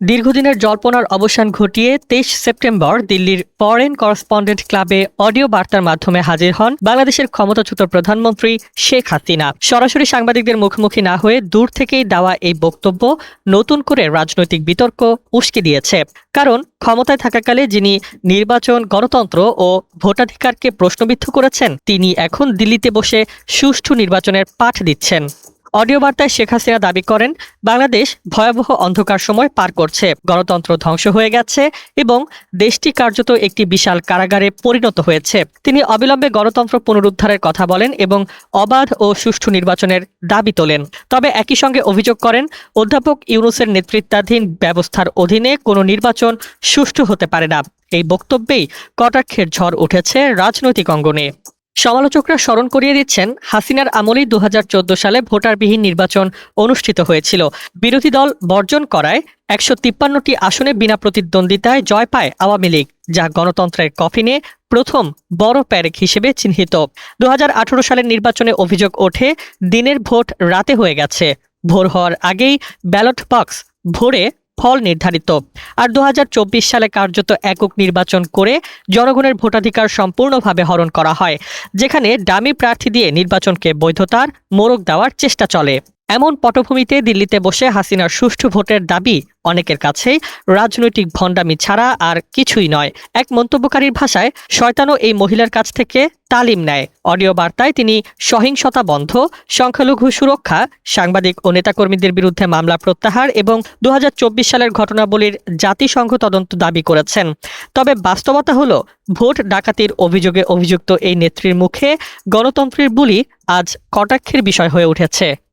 দীর্ঘদিনের জল্পনার অবসান ঘটিয়ে তেইশ সেপ্টেম্বর দিল্লির ফরেন করসপন্ডেন্ট ক্লাবে অডিও বার্তার মাধ্যমে হাজির হন বাংলাদেশের ক্ষমতাচ্যুত প্রধানমন্ত্রী শেখ হাসিনা। সরাসরি সাংবাদিকদের মুখোমুখি না হয়ে দূর থেকেই দেওয়া এই বক্তব্য নতুন করে রাজনৈতিক বিতর্ক উস্কে দিয়েছে। কারণ ক্ষমতায় থাকাকালে যিনি নির্বাচন, গণতন্ত্র ও ভোটাধিকারকে প্রশ্নবিদ্ধ করেছেন, তিনি এখন দিল্লিতে বসে সুষ্ঠু নির্বাচনের পাঠ দিচ্ছেন। অডিও বার্তায় শেখ হাসিনা দাবি করেন, বাংলাদেশ ভয়াবহ অন্ধকার সময় পার করছে। গণতন্ত্র ধ্বংস হয়ে গেছে এবং দেশটি কার্যত একটি বিশাল কারাগারে পরিণত হয়েছে। তিনি অবিলম্বে গণতন্ত্র পুনরুদ্ধারের কথা বলেন এবং অবাধ ও সুষ্ঠু নির্বাচনের দাবি তোলেন। তবে একই সঙ্গে অভিযোগ করেন, অধ্যাপক ইউনুসের নেতৃত্বাধীন ব্যবস্থার অধীনে কোনো নির্বাচন সুষ্ঠু হতে পারে না। এই বক্তব্যেই কটাক্ষের ঝড় উঠেছে রাজনৈতিক অঙ্গনে। সমালোচকরা স্মরণ করিয়ে দিচ্ছেন, হাসিনার আমলেই দুহাজার চোদ্দ সালে ভোটারবিহীন নির্বাচন অনুষ্ঠিত হয়েছিল। বিরোধী দল বর্জন করায় একশো তিপ্পান্নটি আসনে বিনা প্রতিদ্বন্দ্বিতায় জয় পায় আওয়ামী লীগ, যা গণতন্ত্রের কফিনে প্রথম বড় প্যারেক হিসেবে চিহ্নিত। দু হাজার আঠারো সালের নির্বাচনে অভিযোগ ওঠে, দিনের ভোট রাতে হয়ে গেছে। ভোর হওয়ার আগেই ব্যালট বক্স ভোরে ফল নির্ধারিত। আর দু হাজার চব্বিশ সালে কার্যত একক নির্বাচন করে জনগণের ভোটাধিকার সম্পূর্ণভাবে হরণ করা হয়, যেখানে ডামি প্রার্থী দিয়ে নির্বাচনকে বৈধতার মোড়ক দেওয়ার চেষ্টা চলে। এমন পটভূমিতে দিল্লিতে বসে হাসিনার সুষ্ঠু ভোটের দাবি অনেকের কাছেই। রাজনৈতিক ভণ্ডামি ছাড়া আর কিছুই নয়। এক মন্তব্যকারীর ভাষায়, শয়তানও এই মহিলার কাছ থেকে তালিম নেয়। অডিও বার্তায় তিনি, সহিংসতা বন্ধ, সংখ্যালঘু সুরক্ষা, সাংবাদিক ও নেতাকর্মীদের বিরুদ্ধে মামলা প্রত্যাহার এবং দু হাজার চব্বিশ সালের ঘটনাবলীর জাতিসংঘ তদন্ত দাবি করেছেন। তবে বাস্তবতা হল, ভোট ডাকাতির অভিযোগে অভিযুক্ত এই নেত্রীর মুখে গণতন্ত্রের বুলি আজ কটাক্ষের বিষয় হয়ে উঠেছে।